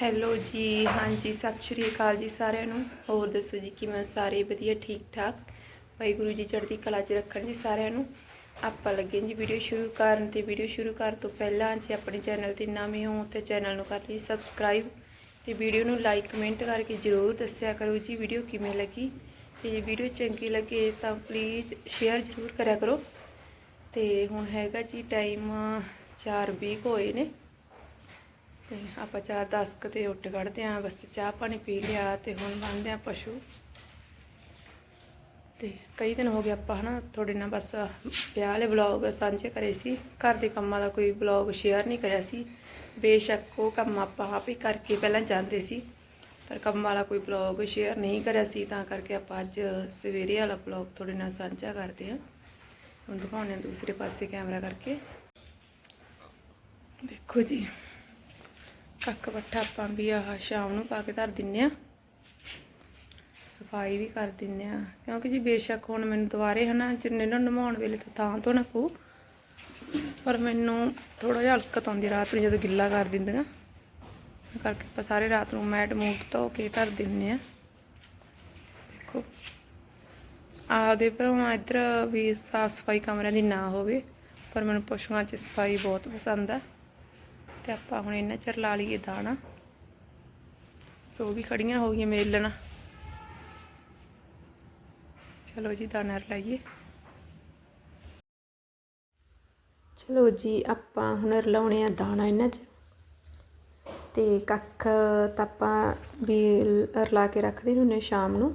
Hello ਜੀ, ਹਾਂਜੀ, ਸਤਿ ਸ਼੍ਰੀ ਅਕਾਲ ਜੀ ਸਾਰਿਆਂ ਨੂੰ। ਹੋਰ ਦੱਸੋ ਜੀ, ਕਿਵੇਂ ਸਾਰੇ? ਵਧੀਆ ਠੀਕ ਠਾਕ ਵਾਹਿਗੁਰੂ ਜੀ ਚੜ੍ਹਦੀ ਕਲਾ 'ਚ ਰੱਖਣ ਜੀ ਸਾਰਿਆਂ ਨੂੰ। ਆਪਾਂ ਲੱਗੇ ਜੀ ਵੀਡੀਓ ਸ਼ੁਰੂ ਕਰਨ ਤੇ ਵੀਡੀਓ ਸ਼ੁਰੂ ਕਰਨ ਤੋਂ ਪਹਿਲਾਂ ਜੇ ਆਪਣੇ ਚੈਨਲ ਤੇ ਨਵੇਂ ਹੋ ਤੇ ਚੈਨਲ ਨੂੰ ਕਰ ਲਈ ਸਬਸਕ੍ਰਾਈਬ ਤੇ ਵੀਡੀਓ ਨੂੰ ਲਾਈਕ ਕਮੈਂਟ ਕਰਕੇ ਜਰੂਰ ਦੱਸਿਆ ਕਰੋ ਜੀ ਵੀਡੀਓ ਕਿਵੇਂ ਲੱਗੀ। ਤੇ ਜੇ ਵੀਡੀਓ ਚੰਗੀ ਲੱਗੇ ਤਾਂ ਪਲੀਜ਼ ਸ਼ੇਅਰ ਜਰੂਰ ਕਰਿਆ ਕਰੋ। ਤੇ ਹੁਣ ਹੈਗਾ ਜੀ ਟਾਈਮ 4:20 ਹੋਏ ਨੇ। ਤੇ ਆਪਾਂ ਚਾਰ ਦਸ ਕੁ ਤੇ ਉੱਠ ਕੱਢਦੇ ਆਂ ਬਸ ਚਾਹ ਪਾਣੀ ਪੀ ਲਿਆ ਤੇ ਹੁਣ ਬੰਨਦੇ ਆਂ ਪਸ਼ੂ। ਤੇ ਕਈ ਦਿਨ ਹੋ ਗਏ ਆਪਾਂ ਹਨਾ, ਤੁਹਾਡੇ ਨਾਲ ਬਸ ਵਿਆਹ ਵਾਲੇ ਵਲੌਗ ਸਾਂਝੇ ਕਰੇ ਸੀ। ਘਰ ਦੇ ਕੰਮਾਂ ਦਾ ਕੋਈ ਵਲੌਗ ਸ਼ੇਅਰ ਨਹੀਂ ਕਰਿਆ ਸੀ। ਬੇਸ਼ੱਕ ਉਹ ਕੰਮ ਆਪਾਂ ਆਪ ਹੀ ਕਰਕੇ ਪਹਿਲਾਂ ਜਾਂਦੇ ਸੀ, ਪਰ ਕੰਮ ਵਾਲਾ ਕੋਈ ਵਲੌਗ ਸ਼ੇਅਰ ਨਹੀਂ ਕਰਿਆ ਸੀ, ਤਾਂ ਕਰਕੇ ਆਪਾਂ ਅੱਜ ਸਵੇਰੇ ਵਾਲਾ ਵਲੌਗ ਤੁਹਾਡੇ ਨਾਲ ਸਾਂਝਾ ਕਰਦੇ ਹਾਂ। ਹੁਣ ਦਿਖਾਉਂਦੇ ਹਾਂ ਦੂਸਰੇ ਪਾਸੇ ਕੈਮਰਾ ਕਰਕੇ। ਦੇਖੋ ਜੀ। ਕੱਖ ਪੱਠਾ ਆਪਾਂ ਵੀ ਆਹ ਸ਼ਾਮ ਨੂੰ ਪਾ ਕੇ ਧਰ ਦਿੰਨੇ ਆ। ਸਫ਼ਾਈ ਵੀ ਕਰ ਦਿੰਨੇ ਆ। ਕਿਉਂਕਿ ਜੀ ਬੇਸ਼ੱਕ ਹੁਣ ਮੈਨੂੰ ਦੁਬਾਰੇ ਹਨਾ ਜਿੰਨੇ ਨੂੰ ਨਮਾਉਣ ਵੇਲੇ ਤਾਂ ਥਾਂ ਧੋਣਾ ਪਊ। ਪਰ ਮੈਨੂੰ ਥੋੜਾ ਜਿਹਾ ਹਲਕਤ ਆਉਂਦੀ ਰਾਤ ਨੂੰ ਜਦੋਂ ਗਿੱਲਾ ਕਰ ਦਿੰਦੀਆਂ। ਕਰਕੇ ਆਪਾਂ ਸਾਰੇ ਰਾਤ ਨੂੰ ਮੈਟ ਮੂਟ ਧੋ ਕੇ ਧਰ ਦਿੰਨੇ ਆ। ਦੇਖੋ। ਆਪਦੇ ਭਰਾਵਾਂ ਇੱਧਰ ਵੀ ਸਾਫ਼ ਸਫ਼ਾਈ ਕਮਰਿਆਂ ਦੀ ਨਾ ਹੋਵੇ। ਪਰ ਮੈਨੂੰ ਪਸ਼ੂਆਂ 'ਚ ਸਫ਼ਾਈ ਬਹੁਤ ਪਸੰਦ ਆ। ਤੇ ਆਪਾਂ ਹੁਣ ਇਹਨਾਂ ਚਿਰ ਲਾ ਲਈਏ ਦਾਣਾ। ਸੋ ਵੀ ਖੜੀਆਂ ਹੋ ਗਈਆਂ ਮੇਲਣ। ਚਲੋ ਜੀ, ਦਾਣਾ ਰਲਾਈਏ। ਚਲੋ ਜੀ, ਆਪਾਂ ਹੁਣ ਰਲਾਉਣੇ ਆ ਦਾਣਾ ਇਹਨਾਂ 'ਚ ਤੇ ਕੱਖ ਤਾਂ ਆਪਾਂ ਵੀ ਰਲਾ ਕੇ ਰੱਖਦੇ ਹੁੰਨੇ ਸ਼ਾਮ ਨੂੰ।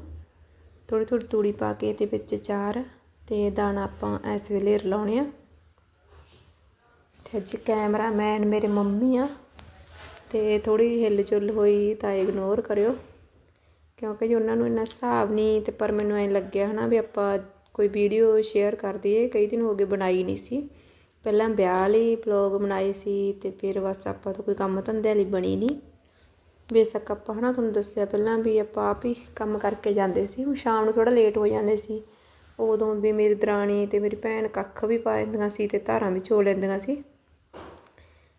ਥੋੜੀ ਥੋੜੀ ਤੂੜੀ ਪਾ ਕੇ ਤੇ ਵਿੱਚ ਚਾਰ। ਤੇ ਦਾਣਾ ਆਪਾਂ ਇਸ ਵੇਲੇ ਰਲਾਉਣੇ ਆ। ਤੇ ਅੱਜ ਕੈਮਰਾਮੈਨ ਮੇਰੇ ਮੰਮੀ ਆ ਤੇ ਥੋੜੀ ਹਿੱਲ ਚੁੱਲ ਹੋਈ ਤਾਂ ਇਗਨੋਰ ਕਰਿਓ। ਕਿਉਂਕਿ ਜੀ ਉਹਨਾਂ ਨੂੰ ਇੰਨਾ ਹਿਸਾਬ ਨਹੀਂ ਤੇ ਪਰ ਮੈਨੂੰ ਐਂ ਲੱਗਿਆ ਹਨਾ ਵੀ ਆਪਾਂ ਕੋਈ ਵੀਡੀਓ ਸ਼ੇਅਰ ਕਰ ਦਈਏ। ਕਈ ਦਿਨ ਹੋ ਗਏ ਬਣਾਈ ਨਹੀਂ ਸੀ। ਪਹਿਲਾਂ ਵਿਆਹ ਲਈ ਵਲੌਗ ਬਣਾਏ ਸੀ ਤੇ ਫਿਰ ਬਸ ਆਪਾਂ ਤੋਂ ਕੋਈ ਕੰਮ ਧੰਦੇ ਲਈ ਬਣੀ ਨਹੀਂ। ਬੇਸ਼ੱਕ ਆਪਾਂ ਹਨਾ ਤੁਹਾਨੂੰ ਦੱਸਿਆ ਪਹਿਲਾਂ ਵੀ ਆਪਾਂ ਆਪ ਹੀ ਕੰਮ ਕਰਕੇ ਜਾਂਦੇ ਸੀ। ਹੁਣ ਸ਼ਾਮ ਨੂੰ ਥੋੜਾ ਲੇਟ ਹੋ ਜਾਂਦੇ ਸੀ। ਉਦੋਂ ਵੀ ਮੇਰੀ ਦਰਾਣੀ ਤੇ ਮੇਰੀ ਭੈਣ ਕੱਖ ਵੀ ਪਾ ਦਿੰਦੀਆਂ ਸੀ ਤੇ ਧਾਰਾਂ ਵੀ ਛੋ ਲੈਂਦੀਆਂ ਸੀ।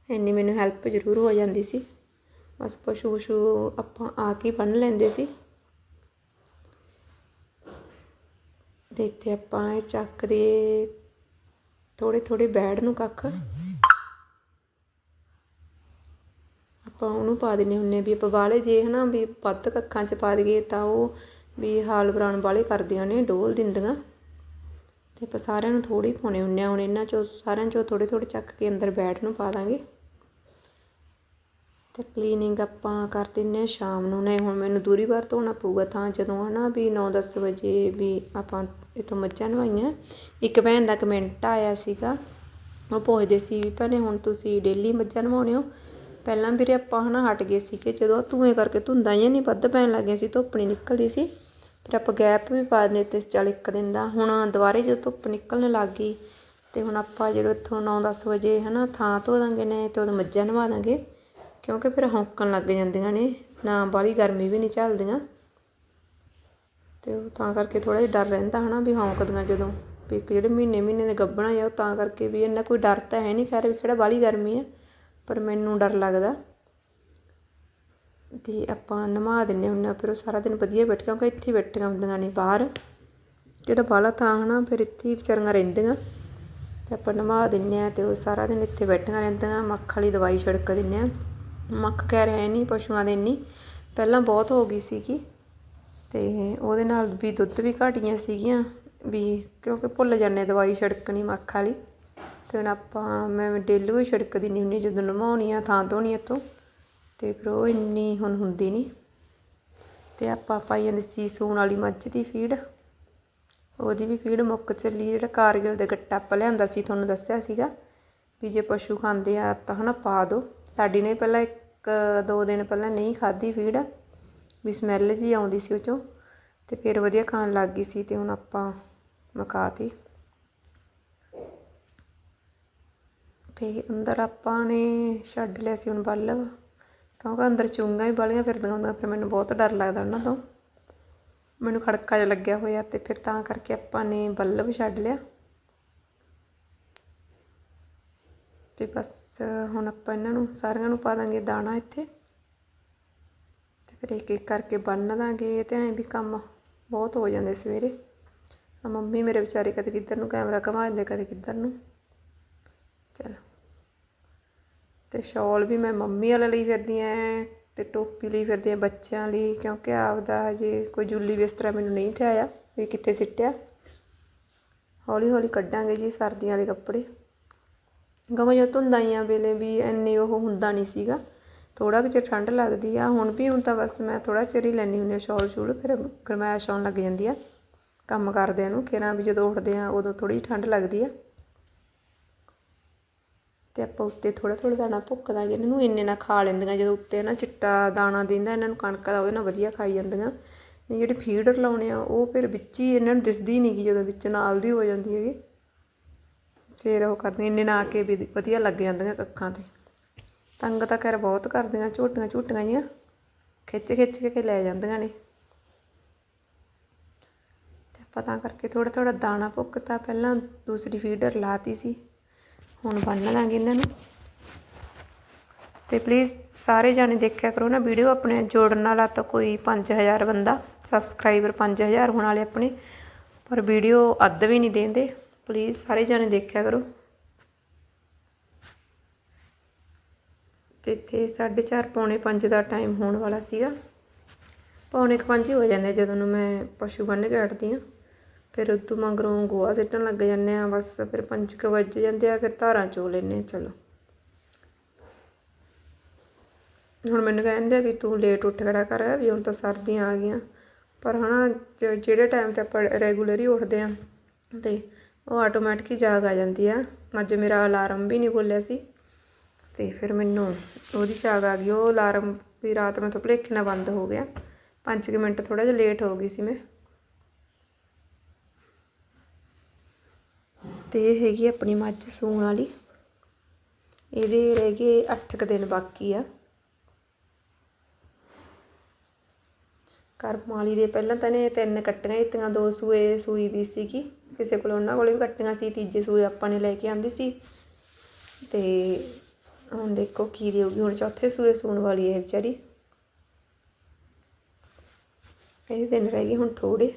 ਇੰਨੀ ਮੈਨੂੰ ਹੈਲਪ ਜ਼ਰੂਰ ਹੋ ਜਾਂਦੀ ਸੀ। ਬਸ ਪਸ਼ੂ ਪਸ਼ੂ ਆਪਾਂ ਆ ਕੇ ਬੰਨ ਲੈਂਦੇ ਸੀ। ਤੇ ਇੱਥੇ ਆਪਾਂ ਇਹ ਚੱਕ ਦੇ ਥੋੜੇ ਥੋੜੇ ਬੈੜ ਨੂੰ ਕੱਖ। ਆਪਾਂ ਉਹਨੂੰ ਪਾ ਦਿੰਨੇ ਹੁੰਨੇ ਵੀ ਆਪਾਂ ਵਾਲੇ ਜੇ ਹਨਾ ਵੀ ਵੱਧ ਕੱਖਾਂ 'ਚ ਪਾ ਦਈਏ ਤਾਂ ਉਹ ਵੀ ਹਾਲ ਬਰਾਨ ਵਾਲੇ ਕਰਦੀਆਂ ਨੇ, ਡੋਲ ਦਿੰਦੀਆਂ। ਤੇ ਆਪਾਂ ਸਾਰਿਆਂ ਨੂੰ ਥੋੜੀ ਪਾਉਣੇ ਹੁੰਨੇ ਆ ਹੁਣ ਇਹਨਾਂ ਚੋਂ ਸਾਰਿਆਂ ਚੋਂ ਥੋੜੇ ਥੋੜੇ ਚੱਕ ਕੇ ਅੰਦਰ ਬੈਠ ਨੂੰ ਪਾ ਦਾਂਗੇ। ਅਤੇ ਕਲੀਨਿੰਗ ਆਪਾਂ ਕਰ ਦਿੰਦੇ ਹਾਂ ਸ਼ਾਮ ਨੂੰ। ਨਹੀਂ, ਹੁਣ ਮੈਨੂੰ ਦੂਰੀ ਵਾਰ ਧੋਣਾ ਪਊਗਾ ਤਾਂ ਜਦੋਂ ਹੈ ਨਾ ਵੀ ਨੌ ਦਸ ਵਜੇ ਵੀ ਆਪਾਂ ਇੱਥੋਂ ਮੱਝਾਂ ਨਵਾਈਆਂ। ਇੱਕ ਭੈਣ ਦਾ ਕਮੈਂਟ ਆਇਆ ਸੀਗਾ। ਉਹ ਪੁੱਛਦੇ ਸੀ ਵੀ ਭੈਣੇ ਹੁਣ ਤੁਸੀਂ ਡੇਲੀ ਮੱਝਾਂ ਨਵਾਉਣੇ ਹੋ? ਪਹਿਲਾਂ ਵੀਰੇ ਆਪਾਂ ਹਨਾ ਹਟ ਗਏ ਸੀਗੇ। ਜਦੋਂ ਧੂਏ ਕਰਕੇ ਧੁੰਦਾਂ ਹੀ ਨਹੀਂ ਵੱਧ ਪੈਣ ਲੱਗੀਆਂ ਸੀ, ਧੁੱਪ ਨਹੀਂ ਨਿਕਲਦੀ ਸੀ। ਫਿਰ ਆਪਾਂ ਗੈਪ ਵੀ ਪਾ ਦਿੰਦੇ ਤੇ ਚੱਲ ਇੱਕ ਦਿਨ ਦਾ। ਹੁਣ ਦੁਬਾਰੇ ਜਦੋਂ ਧੁੱਪ ਨਿਕਲਣ ਲੱਗ ਗਈ ਤੇ ਹੁਣ ਆਪਾਂ ਜਦੋਂ ਇੱਥੋਂ 9-10 ਵਜੇ ਹਨਾ ਥਾਂ ਧੋ ਦਾਂਗੇ ਨੇ ਤੇ ਉਦੋਂ ਮੱਝਾਂ ਨਵਾ ਦਾਂਗੇ। ਕਿਉਂਕਿ ਫਿਰ ਹੌਂਕਣ ਲੱਗ ਜਾਂਦੀਆਂ ਨੇ, ਨਾ ਬਾਹਲੀ ਗਰਮੀ ਵੀ ਨਹੀਂ ਝੱਲਦੀਆਂ। ਤੇ ਉਹ ਤਾਂ ਕਰਕੇ ਥੋੜ੍ਹਾ ਜਿਹਾ ਡਰ ਰਹਿੰਦਾ ਹੈ ਨਾ ਵੀ ਹੌਂਕਦੀਆਂ ਜਦੋਂ, ਵੀ ਇੱਕ ਜਿਹੜੇ ਮਹੀਨੇ ਮਹੀਨੇ ਦੇ ਗੱਭਣਾ ਆ, ਉਹ ਤਾਂ ਕਰਕੇ ਵੀ ਇੰਨਾ ਕੋਈ ਡਰ ਤਾਂ ਹੈ ਨਹੀਂ, ਖੈਰ ਵੀ ਕਿਹੜਾ ਬਾਹਲੀ ਗਰਮੀ ਹੈ ਪਰ ਮੈਨੂੰ ਡਰ ਲੱਗਦਾ। ਤੇ ਆਪਾਂ ਨਮਾ ਦਿੰਨੇ ਹੁੰਨੇ ਫਿਰ ਉਹ ਸਾਰਾ ਦਿਨ ਵਧੀਆ ਬੈਠ ਕਿਉਂਕਿ ਇੱਥੇ ਬੈਠੀਆਂ ਹੁੰਦੀਆਂ ਨੇ ਬਾਹਰ। ਜਿਹੜਾ ਬਾਲਾ ਥਾਂ ਹਨਾ, ਫਿਰ ਇੱਥੇ ਹੀ ਵਿਚਾਰੀਆਂ ਰਹਿੰਦੀਆਂ। ਤੇ ਆਪਾਂ ਨਮਾ ਦਿੰਨੇ ਆ ਤੇ ਉਹ ਸਾਰਾ ਦਿਨ ਇੱਥੇ ਬੈਠੀਆਂ ਰਹਿੰਦੀਆਂ, ਮੱਖ ਵਾਲੀ ਦਵਾਈ ਛਿੜਕ ਦਿੰਨੇ ਆ। ਮੱਖ ਕਹਿ ਰਿਹਾ ਨਹੀਂ ਪਸ਼ੂਆਂ ਦੇ ਇੰਨੀ। ਪਹਿਲਾਂ ਬਹੁਤ ਹੋ ਗਈ ਸੀਗੀ ਅਤੇ ਉਹਦੇ ਨਾਲ ਵੀ ਦੁੱਧ ਵੀ ਘੱਟ ਗਈਆਂ ਸੀਗੀਆਂ, ਵੀ ਕਿਉਂਕਿ ਭੁੱਲ ਜਾਂਦੇ ਦਵਾਈ ਛਿੜਕਣੀ ਮੱਖ ਵਾਲੀ। ਅਤੇ ਹੁਣ ਆਪਾਂ, ਮੈਂ ਡੇਲੂ ਹੀ ਛਿੜਕਦੀ ਨਹੀਂ ਹੁੰਦੀ ਜਦੋਂ ਨਮਾਉਣੀ ਆ ਥਾਂ ਧੋਣੀ ਆ ਅਤੇ ਤੇ ਫਿਰ ਉਹ ਇੰਨੀ ਹੁਣ ਹੁੰਦੀ ਨਹੀਂ। ਅਤੇ ਆਪਾਂ ਪਾਈ ਜਾਂਦੀ ਸੀ ਸੂਣ ਵਾਲੀ ਮੱਝ ਦੀ ਫੀਡ, ਉਹਦੀ ਵੀ ਫੀਡ ਮੁੱਕ ਚੱਲੀ, ਜਿਹੜਾ ਕਾਰਗਿਲ ਦੇ ਗੱਟਾ ਆਪਾਂ ਲਿਆਂਦਾ ਸੀ, ਤੁਹਾਨੂੰ ਦੱਸਿਆ ਸੀਗਾ। ਵੀ ਜੇ ਪਸ਼ੂ ਖਾਂਦੇ ਆ ਤਾਂ ਹਨਾ ਪਾ ਦਿਓ। ਸਾਡੀ ਨੇ ਪਹਿਲਾਂ ਇੱਕ, ਦੋ ਦਿਨ ਪਹਿਲਾਂ ਨਹੀਂ ਖਾਧੀ ਫੀਡ ਵੀ ਸਮੈਲ ਜੀ ਆਉਂਦੀ ਸੀ ਉਹ ਚੋਂ ਅਤੇ ਫਿਰ ਵਧੀਆ ਖਾਣ ਲੱਗ ਗਈ ਸੀ ਅਤੇ ਹੁਣ ਆਪਾਂ ਮਕਾਤੀ ਅਤੇ ਅੰਦਰ ਆਪਾਂ ਨੇ ਛੱਡ ਲਿਆ ਸੀ ਹੁਣ ਬੱਲਬ ਕਿਉਂਕਿ ਅੰਦਰ ਚੁੰਗਾਂ ਹੀ ਬਾਲੀਆਂ ਫਿਰਦੀਆਂ ਹੁੰਦੀਆਂ, ਫਿਰ ਮੈਨੂੰ ਬਹੁਤ ਡਰ ਲੱਗਦਾ ਉਹਨਾਂ ਤੋਂ। ਮੈਨੂੰ ਖੜਕਾ ਜਿਹਾ ਲੱਗਿਆ ਹੋਇਆ ਅਤੇ ਫਿਰ ਤਾਂ ਕਰਕੇ ਆਪਾਂ ਨੇ ਬੱਲਬ ਛੱਡ ਲਿਆ। ਅਤੇ ਬਸ, ਹੁਣ ਆਪਾਂ ਇਹਨਾਂ ਨੂੰ ਸਾਰਿਆਂ ਨੂੰ ਪਾ ਦਾਂਗੇ ਦਾਣਾ ਇੱਥੇ। ਅਤੇ ਫਿਰ ਇੱਕ ਇੱਕ ਕਰਕੇ ਬੰਨ ਦਾਂਗੇ ਅਤੇ ਐਂ ਵੀ ਕੰਮ ਬਹੁਤ ਹੋ ਜਾਂਦੇ ਸਵੇਰੇ। ਆ ਮੰਮੀ ਮੇਰੇ ਵਿਚਾਰੇ ਕਦੇ ਕਿੱਧਰ ਨੂੰ ਕੈਮਰਾ ਘੁਮਾ ਦਿੰਦੇ, ਕਦੇ ਕਿੱਧਰ ਨੂੰ। ਚਲ। ਤੇ ਸ਼ਾਲ ਵੀ ਮੈਂ ਮੰਮੀ ਵਾਲੇ ਲਈ ਫਿਰਦੀ ਐ ਤੇ ਟੋਪੀ ਲਈ ਫਿਰਦੀ ਐ ਬੱਚਿਆਂ ਲਈ, ਕਿਉਂਕਿ ਆਪਦਾ ਹਜੇ ਕੋਈ ਜੁੱਲੀ ਬਿਸਤਰਾ ਮੈਨੂੰ ਨਹੀਂ ਤੇ ਆਇਆ, ਵੀ ਕਿੱਥੇ ਸਿੱਟਿਆ। ਹੌਲੀ ਹੌਲੀ ਕੱਢਾਂਗੇ ਜੀ ਸਰਦੀਆਂ ਦੇ ਕੱਪੜੇ। ਕਿਉਂਕਿ ਜਦੋਂ ਧੁੰਦਾਂ ਆਈਆਂ ਵੇਲੇ ਵੀ ਇੰਨੀ ਉਹ ਹੁੰਦਾ ਨਹੀਂ ਸੀਗਾ। ਥੋੜ੍ਹਾ ਕੁ ਚਿਰ ਠੰਡ ਲੱਗਦੀ ਆ, ਹੁਣ ਵੀ ਹੁਣ ਤਾਂ ਬਸ ਮੈਂ ਥੋੜ੍ਹਾ ਚਿਰ ਹੀ ਲੈਣੀ ਹੁੰਦੀ ਆ ਸ਼ਾਲ ਸ਼ੂਲ, ਫਿਰ ਗਰਮੈਸ਼ ਆਉਣ ਲੱਗ ਜਾਂਦੀ ਆ। ਕੰਮ ਕਰਦਿਆਂ ਨੂੰ ਖੇਰਾਂ ਵੀ ਜਦੋਂ ਉੱਠਦੇ ਆ ਉਦੋਂ ਥੋੜੀ ਠੰਡ ਲੱਗਦੀ ਆ। ਤੇ ਆਪਾਂ ਉੱਤੇ ਥੋੜਾ ਥੋੜਾ ਦਾਣਾ ਭੁੱਕ ਦਾਂਗੇ ਇਹਨਾਂ ਨੂੰ ਇੰਨੇ ਨਾ ਖਾ ਲੈਂਦੀਆਂ, ਜਦੋਂ ਉੱਤੇ ਨਾ ਚਿੱਟਾ ਦਾਣਾ ਦਿੰਦਾ, ਇਹਨਾਂ ਨੂੰ ਕਣਕ ਦਾ ਉਹਦੇ ਨਾਲ ਵਧੀਆ ਖਾਈ ਜਾਂਦੀਆਂ। ਨਹੀਂ ਜਿਹੜੀ ਫੀਡਰ ਲਾਉਣੇ ਆ, ਉਹ ਫਿਰ ਵਿੱਚ ਹੀ ਇਹਨਾਂ ਨੂੰ ਦਿਸਦੀ ਨਹੀਂ ਕਿ ਜਦੋਂ ਵਿੱਚ ਨਾਲ ਦੀ ਹੋ ਜਾਂਦੀ ਹੈਗੀ। ਫਿਰ ਉਹ ਕਰਦੀਆਂ, ਇੰਨੇ ਨਾ ਕੇ ਵੀ ਵਧੀਆ ਲੱਗ ਜਾਂਦੀਆਂ ਕੱਖਾਂ ਤੇ। ਤੰਗ ਤਾਂ ਖੈਰ ਬਹੁਤ ਕਰਦੀਆਂ, ਝੋਟੀਆਂ ਝੋਟੀਆਂ ਜੀਆਂ ਖਿੱਚ ਖਿੱਚ ਕੇ ਲੈ ਜਾਂਦੀਆਂ ਨੇ। ਤੇ ਆਪਾਂ ਤਾਂ ਕਰਕੇ ਥੋੜਾ ਥੋੜਾ ਦਾਣਾ ਭੁੱਕਤਾ ਪਹਿਲਾਂ ਦੂਸਰੀ ਫੀਡਰ ਲਾਤੀ ਸੀ, ਹੁਣ ਬੰਨ ਲਾਂਗੇ ਇਹਨਾਂ ਨੂੰ। ਤੇ ਪਲੀਜ਼ ਸਾਰੇ ਜਾਣੇ ਦੇਖਿਆ ਕਰੋ ਨਾ, ਵੀਡੀਓ ਆਪਣੇ ਜੋੜਨ ਵਾਲਾ ਤਾਂ ਕੋਈ 5000 ਬੰਦਾ ਸਬਸਕ੍ਰਾਈਬਰ 5000 ਹੋਣ ਵਾਲੇ ਆਪਣੇ, ਪਰ ਵੀਡੀਓ ਅੱਧ ਵੀ ਨਹੀਂ ਦਿੰਦੇ। ਪਲੀਜ਼ ਸਾਰੇ ਜਾਣੇ ਦੇਖਿਆ ਕਰੋ। ਤੇ ਇੱਥੇ 4:30 ਪੌਣੇ 5 ਦਾ ਟਾਈਮ ਹੋਣ ਵਾਲਾ ਸੀਗਾ। ਪੌਣੇ 5 ਹੀ ਹੋ ਜਾਂਦੇ ਜਦੋਂ ਨੂੰ ਮੈਂ ਪਸ਼ੂ ਬੰਨ ਕੇ ਹਟਦੀ ਹਾਂ। ਫਿਰ ਉਦੋਂ ਮਗਰੋਂ ਗੋਹਾ ਸਿੱਟਣ ਲੱਗ ਜਾਂਦੇ ਆ ਬਸ ਫਿਰ 5 ਕੁ ਵੱਜ ਜਾਂਦੇ ਆ, ਫਿਰ ਧਾਰਾਂ ਚੋ ਲੈਨੇ ਆ ਚਲੋ। ਹੁਣ ਮੈਨੂੰ ਕਹਿੰਦੇ ਵੀ ਤੂੰ ਲੇਟ ਉੱਠ ਖੜਾ ਕਰ, ਵੀ ਹੁਣ ਤਾਂ ਸਰਦੀਆਂ ਆ ਗਈਆਂ। ਪਰ ਹਨਾ, ਜ- ਜਿਹੜੇ ਟਾਈਮ ਤੇ ਆਪਾਂ ਰੈਗੂਲਰ ਹੀ ਉੱਠਦੇ ਆ ਤੇ ਉਹ ਆਟੋਮੈਟਿਕ ਹੀ ਜਾਗ ਆ ਜਾਂਦੀ ਆ। ਅੱਜ ਮੇਰਾ ਅਲਾਰਮ ਵੀ ਨਹੀਂ ਬੋਲਿਆ ਸੀ ਅਤੇ ਫਿਰ ਮੈਨੂੰ ਉਹਦੀ ਜਾਗ ਆ ਗਈ। ਉਹ ਅਲਾਰਮ ਵੀ ਰਾਤ ਮੈਂ ਤੋਂ ਭੁਲੇਖੇ ਨਾਲ ਬੰਦ ਹੋ ਗਿਆ। ਪੰਜ ਕੁ ਮਿੰਟ ਥੋੜ੍ਹਾ ਜਿਹਾ ਲੇਟ ਹੋ ਗਈ ਸੀ ਮੈਂ। ਤੇ ਇਹ ਹੈਗੀ ਆਪਣੀ ਮੱਝ ਸੂਣ ਵਾਲੀ। ਇਹਦੇ ਰਹਿ ਗਏ 8 ਕੁ ਦਿਨ ਬਾਕੀ ਆ। ਕਰਮ ਵਾਲੀ ਦੇ ਪਹਿਲਾਂ ਤਾਂ ਨੇ ਤਿੰਨ ਕੱਟੀਆਂ ਦਿੱਤੀਆਂ, ਦੋ ਸੂਏ, ਸੂਈ ਵੀ ਸੀਗੀ। ਕਿਸੇ ਕੋਲ ਉਹਨਾਂ ਕੋਲੇ ਵੀ ਕੱਟੀਆਂ ਸੀ, ਤੀਜੇ ਸੂਏ ਆਪਾਂ ਨੇ ਲੈ ਕੇ ਆਂਦੀ ਸੀ। ਤੇ ਹੁਣ ਦੇਖੋ ਕੀ ਦੇਊਗੀ ਹੁਣ ਚੌਥੇ ਸੂਏ ਸੂਣ ਵਾਲੀ ਹੈ ਵਿਚਾਰੀ। ਇਹ ਦਿਨ ਰਹਿ ਗਏ ਹੁਣ ਥੋੜੇ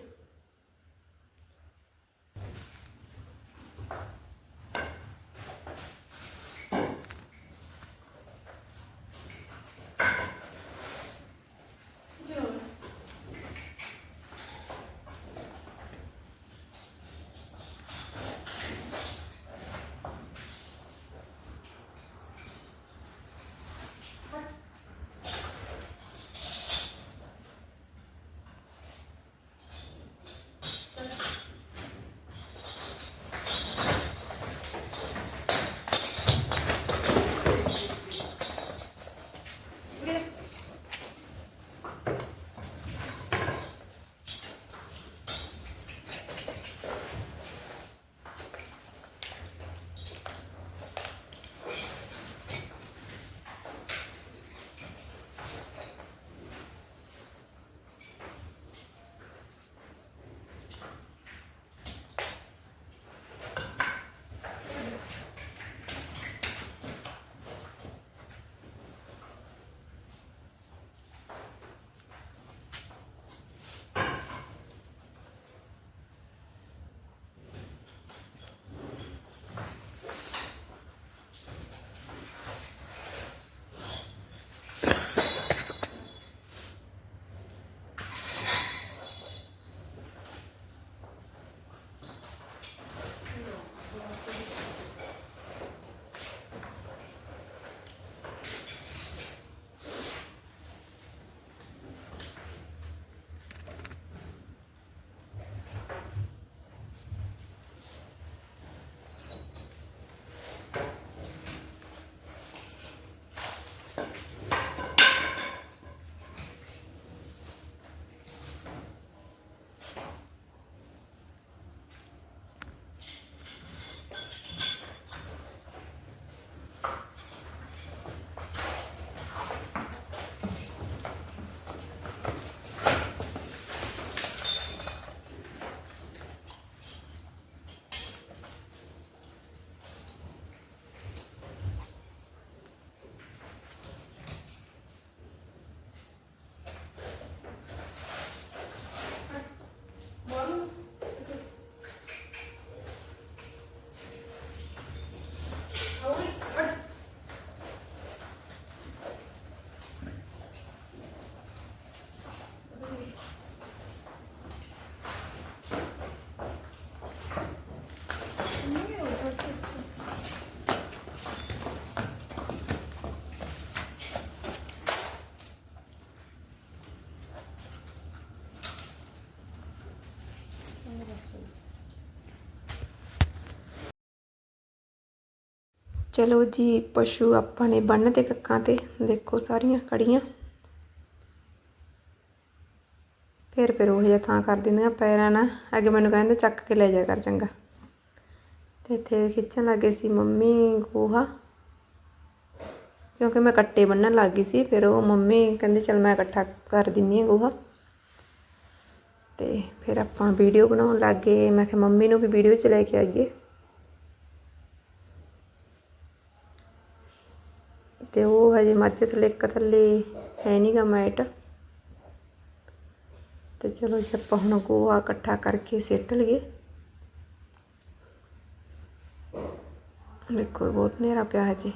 ਚਲੋ ਜੀ, ਪਸ਼ੂ ਆਪਾਂ ਨੇ ਬੰਨ ਤੇ ਕੱਕਾਂ ਤੇ, ਦੇਖੋ ਸਾਰੀਆਂ ਕੜੀਆਂ। ਫਿਰ ਫਿਰ ਉਹ ਜਿਹਾ ਥਾਂ ਕਰ ਦਿੰਦੀਆਂ ਪੈਰਾਂ ਨਾਲ। ਅੱਗੇ ਮੈਨੂੰ ਕਹਿੰਦੇ ਚੱਕ ਕੇ ਲੈ ਜਾ ਕਰ ਚੰਗਾ। ਤੇ ਇੱਥੇ ਖਿੱਚਣ ਲੱਗੇ ਸੀ ਮੰਮੀ ਗੋਹਾ। ਕਿਉਂਕਿ ਮੈਂ ਕੱਟੇ ਬੰਨਣ ਲੱਗ ਗਈ ਸੀ, ਫਿਰ ਉਹ ਮੰਮੀ ਕਹਿੰਦੇ ਚਲ ਮੈਂ ਇਕੱਠਾ ਕਰ ਦਿੰਨੀ ਹਾਂ ਗੋਹਾ। ਤੇ ਫਿਰ ਆਪਾਂ ਵੀਡੀਓ ਬਣਾਉਣ ਲੱਗ ਗਏ। ਮੈਂ ਕਿਹਾ ਮੰਮੀ ਨੂੰ ਵੀ ਵੀਡੀਓ 'ਚ ਲੈ ਕੇ ਆਈਏ ਤੇ ਉਹ ਹਜੇ ਮੱਝ ਥੱਲੇ, ਇੱਕ ਥੱਲੇ ਹੈ ਨਹੀਂਗਾ ਮੈਟ। ਤੇ ਚਲੋ ਜੇ, ਆਪਾਂ ਹੁਣ ਗੋਹਾ ਇਕੱਠਾ ਕਰਕੇ ਸਿੱਟ ਲਈਏ। ਦੇਖੋ, ਬਹੁਤ ਹਨੇਰਾ ਪਿਆ ਹੈ ਜੀ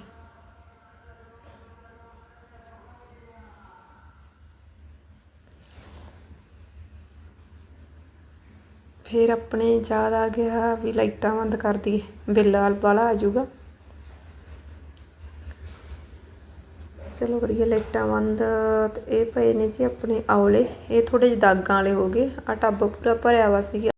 ਫਿਰ ਆਪਣੇ ਯਾਦ ਆ ਗਿਆ ਵੀ ਲਾਈਟਾਂ ਬੰਦ ਕਰ ਦਈਏ। ਬਿੱਲ ਵਾਲਾ ਆ ਜਾਊਗਾ। ਚਲੋ ਵਧੀਆ, ਲਾਈਟਾਂ ਬੰਦ, ਤੇ ਇਹ ਪਏ ਨੇ ਜੀ ਆਪਣੇ ਔਲੇ। ਇਹ ਥੋੜੇ ਜਿਹੇ ਦਾਗਾਂ ਵਾਲੇ ਹੋ ਗਏ। ਆ ਟੱਬ ਪੂਰਾ ਭਰਿਆ ਵਾ ਸੀ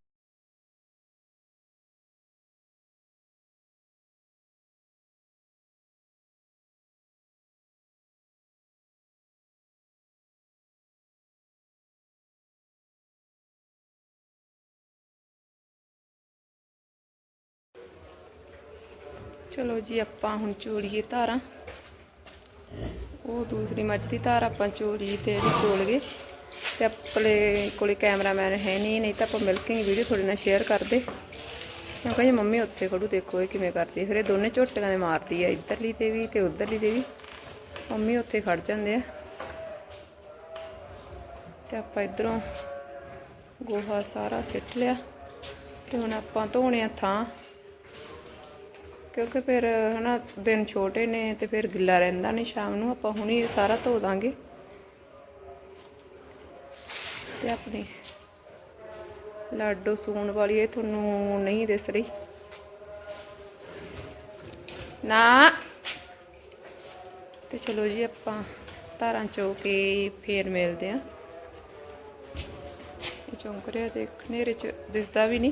ਚਲੋ ਜੀ, ਆਪਾਂ ਹੁਣ ਚੋਲੀਏ ਧਾਰਾਂ। ਉਹ ਦੂਸਰੀ ਮੱਝ ਦੀ ਧਾਰ ਆਪਾਂ ਚੋਰੀ ਤੇ ਇਹਦੀ ਚੋਲ ਗਏ ਤੇ ਆਪਣੇ ਕੋਲੇ ਕੈਮਰਾਮੈਨ ਹੈ ਨਹੀਂ ਨਹੀਂ ਤਾਂ ਆਪਾਂ ਮਿਲ ਕੇ ਵੀਡੀਓ ਤੁਹਾਡੇ ਨਾਲ ਸ਼ੇਅਰ ਕਰਦੇ ਕਿਉਂਕਿ ਜੀ, ਮੰਮੀ ਉੱਥੇ ਖੜੂ ਦੇਖੋ ਇਹ ਕਿਵੇਂ ਕਰਦੀ ਹੈ। ਫਿਰ ਇਹ ਦੋਨੇ ਝੋਟੀਆਂ ਨੇ ਮਾਰਦੀ ਹੈ, ਇੱਧਰਲੀ ਤੇ ਵੀ ਤੇ ਉੱਧਰਲੀ ਤੇ ਵੀ। ਮੰਮੀ ਉੱਥੇ ਖੜ ਜਾਂਦੇ ਆ। ਤੇ ਆਪਾਂ ਇਧਰੋਂ ਗੋਹਾ ਸਾਰਾ ਸਿੱਟ ਲਿਆ। ਤੇ ਹੁਣ ਆਪਾਂ ਧੋਣੇ ਆ ਥਾਂ। ਕਿਉਂਕਿ ਫਿਰ, ਹਨਾ, ਦਿਨ ਛੋਟੇ ਨੇ ਤੇ ਫਿਰ ਗਿੱਲਾ ਰਹਿੰਦਾ ਨਹੀਂ ਸ਼ਾਮ ਨੂੰ, ਆਪਾਂ ਹੁਣੀ ਇਹ ਸਾਰਾ ਧੋ ਦਾਂਗੇ। ਤੇ ਆਪਣੀ ਲਾਡੋ ਸੂਣ ਵਾਲੀ ਇਹ ਤੁਹਾਨੂੰ ਨਹੀਂ ਦਿਸ ਰਹੀ। ਨਾ। ਤੇ ਚਲੋ ਜੀ, ਆਪਾਂ ਧਾਰਾਂ ਚੋ ਕੇ ਫੇਰ ਮਿਲਦੇ ਆਂ। ਚੌਂਕ ਰਿਹਾ ਦੇਖ ਨੇਰੇ ਚ ਦਿਸਦਾ ਵੀ ਨਹੀਂ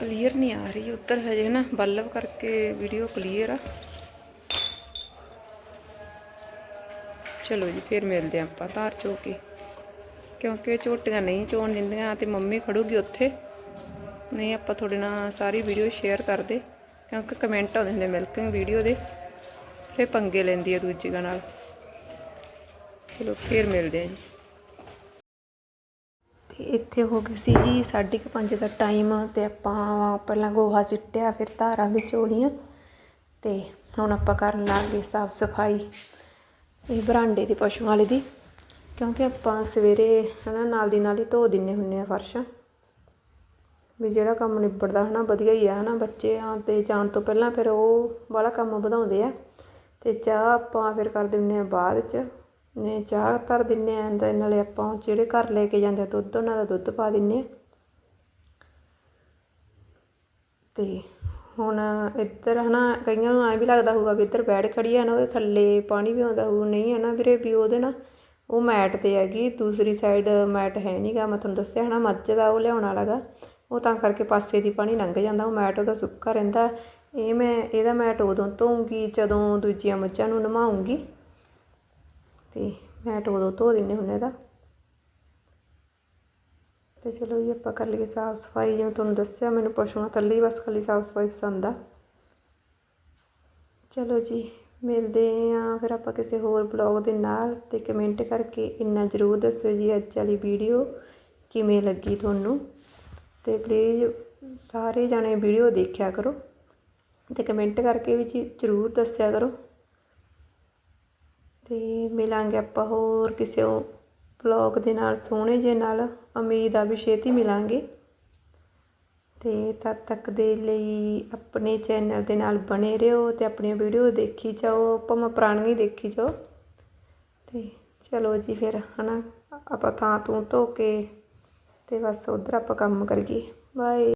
ਕਲੀਅਰ ਨਹੀਂ ਆ ਰਹੀ। ਉੱਧਰ ਹਜੇ ਨਾ ਬੱਲਬ ਕਰਕੇ ਵੀਡੀਓ ਕਲੀਅਰ ਆ। ਚਲੋ ਜੀ, ਫਿਰ ਮਿਲਦੇ ਆਂ ਆਪਾਂ ਧਾਰ ਚੋ ਕੇ ਕਿਉਂਕਿ ਝੋਟੀਆਂ ਨਹੀਂ ਚੋਣ ਦਿੰਦੀਆਂ ਤੇ ਮੰਮੀ ਖੜੂਗੀ ਉੱਥੇ। ਨਹੀਂ, ਆਪਾਂ ਤੁਹਾਡੇ ਨਾਲ ਸਾਰੀ ਵੀਡੀਓ ਸ਼ੇਅਰ ਕਰਦੇ। ਕਿਉਂਕਿ ਕਮੈਂਟ ਆਉਂਦੇ ਹੁੰਦੇ ਮਿਲਕਿੰਗ ਵੀਡੀਓ ਦੇ। ਫਿਰ ਪੰਗੇ ਲੈਂਦੀ ਆ ਦੂਜੀ ਨਾਲ। ਚਲੋ, ਫਿਰ ਮਿਲਦੇ ਆਂ ਜੀ। ਇੱਥੇ ਹੋ ਗਏ ਸੀ ਜੀ 5:30 ਦਾ ਟਾਈਮ ਅਤੇ ਆਪਾਂ ਪਹਿਲਾਂ ਗੋਹਾ ਸਿੱਟਿਆ, ਫਿਰ ਧਾਰਾਂ ਵਿੱਚ ਓਲੀਆਂ ਤੇ ਹੁਣ ਆਪਾਂ ਕਰਨ ਲੱਗੇ ਸਾਫ਼ ਸਫ਼ਾਈ, ਇਹ ਬਰਾਂਡੇ ਦੀ, ਪਸ਼ੂਆਂ ਵਾਲੇ ਦੀ, ਕਿਉਂਕਿ ਆਪਾਂ ਸਵੇਰੇ ਹਨਾ ਨਾਲ ਦੀ ਨਾਲ ਹੀ ਧੋ ਦਿੰਨੇ ਹੁੰਨੇ ਆ ਫਰਸ਼। ਵੀ ਜਿਹੜਾ ਕੰਮ ਨਿਬੜਦਾ ਹਨਾ ਵਧੀਆ ਹੀ ਆ ਹਨਾ, ਬੱਚੇ ਆ ਤੇ ਜਾਣ ਤੋਂ ਪਹਿਲਾਂ ਫਿਰ ਉਹ ਵਾਲਾ ਕੰਮ ਵਧਾਉਂਦੇ ਆ ਤੇ ਚਾਹ ਆਪਾਂ ਫਿਰ ਕਰ ਦਿੰਨੇ ਆ ਬਾਅਦ ਚ। ਨੇ ਚਾਹ ਧਰ ਦਿੰਨੇ ਆ, ਤੇ ਨਾਲੇ ਆਪਾਂ ਜਿਹੜੇ ਘਰ ਲੈ ਕੇ ਜਾਂਦੇ ਆ ਦੁੱਧ, ਉਹਨਾਂ ਦਾ ਦੁੱਧ ਪਾ ਦਿੰਦੇ ਹਾਂ ਅਤੇ ਹੁਣ ਇੱਧਰ ਹੈ ਨਾ ਕਈਆਂ ਨੂੰ ਐਂ ਵੀ ਲੱਗਦਾ ਹੋਊਗਾ ਵੀ ਇੱਧਰ ਬੈਡ ਖੜੀ ਹੈ ਨਾ, ਉਹਦੇ ਥੱਲੇ ਪਾਣੀ ਵੀ ਆਉਂਦਾ ਹੋਊ। ਨਹੀਂ ਹੈ ਨਾ ਵੀਰੇ, ਵੀ ਉਹਦੇ ਨਾ, ਉਹ ਮੈਟ ਤੇ ਹੈਗੀ, ਦੂਸਰੀ ਸਾਈਡ ਮੈਟ ਹੈ ਨਹੀਂਗਾ ਮੈਂ ਤੁਹਾਨੂੰ ਦੱਸਿਆ ਹੈ ਨਾ ਮੱਝ ਦਾ ਉਹ ਲਿਆਉਣ ਵਾਲਾਗਾ ਉਹ ਤਾਂ ਕਰਕੇ ਪਾਸੇ ਦੀ ਪਾਣੀ ਲੰਘ ਜਾਂਦਾ, ਉਹ ਮੈਟ ਉਹਦਾ ਸੁੱਕਾ ਰਹਿੰਦਾ। ਇਹ ਮੈਂ, ਇਹਦਾ ਮੈਟ ਉਦੋਂ ਧੋਉਂਗੀ ਜਦੋਂ ਦੂਜੀਆਂ ਮੱਝਾਂ ਨੂੰ ਨਵਾਉਂਗੀ ਤੇ ਮੈਟ ਉਦੋਂ ਧੋ ਦਿੰਨੇ ਹੁੰਨੇ ਦਾ ਤੇ ਚਲੋ ਜੀ, ਆਪਾਂ ਕਰ ਲਈਏ ਸਾਫ਼ ਸਫ਼ਾਈ। ਜਿਵੇਂ ਤੁਹਾਨੂੰ ਦੱਸਿਆ, ਮੈਨੂੰ ਪਸ਼ੂਆਂ ਥੱਲੇ ਬਸ ਖਾਲੀ ਸਾਫ਼ ਸਫ਼ਾਈ ਪਸੰਦ ਆ। ਚਲੋ ਜੀ, ਮਿਲਦੇ ਆ ਫਿਰ ਆਪਾਂ ਕਿਸੇ ਹੋਰ ਬਲੌਗ ਦੇ ਨਾਲ ਤੇ ਕਮੈਂਟ ਕਰਕੇ ਇੰਨਾ ਜ਼ਰੂਰ ਦੱਸਿਓ ਜੀ ਅੱਜ ਵਾਲੀ ਵੀਡੀਓ ਕਿਵੇਂ ਲੱਗੀ ਤੁਹਾਨੂੰ। ਤੇ ਪਲੀਜ਼ ਸਾਰੇ ਜਾਣੇ ਵੀਡੀਓ ਦੇਖਿਆ ਕਰੋ ਤੇ ਕਮੈਂਟ ਕਰਕੇ ਵੀ ਜੀ ਜ਼ਰੂਰ ਦੱਸਿਆ ਕਰੋ। ਤੇ ਮਿਲਾਂਗੇ ਆਪਾਂ ਹੋਰ ਕਿਸੇ ਉਹ ਬਲੌਗ ਦੇ ਨਾਲ, ਸੋਹਣੇ ਜਿਹੇ ਨਾਲ। ਉਮੀਦ ਆ ਵੀ ਛੇਤੀ ਮਿਲਾਂਗੇ। ਅਤੇ ਤਦ ਤੱਕ ਦੇ ਲਈ ਆਪਣੇ ਚੈਨਲ ਦੇ ਨਾਲ ਬਣੇ ਰਹੋ ਅਤੇ ਆਪਣੀਆਂ ਵੀਡੀਓ ਦੇਖੀ ਜਾਓ। ਭਾਵੇਂ ਪੁਰਾਣੀਆਂ ਹੀ ਦੇਖੀ ਜਾਓ। ਅਤੇ ਚਲੋ ਜੀ ਫਿਰ, ਹਨਾ? ਆਪਾਂ ਥਾਂ ਤੂੰ ਧੋ ਕੇ ਅਤੇ ਬਸ ਉਧਰ ਆਪਾਂ ਕੰਮ ਕਰੀਏ। ਬਾਏ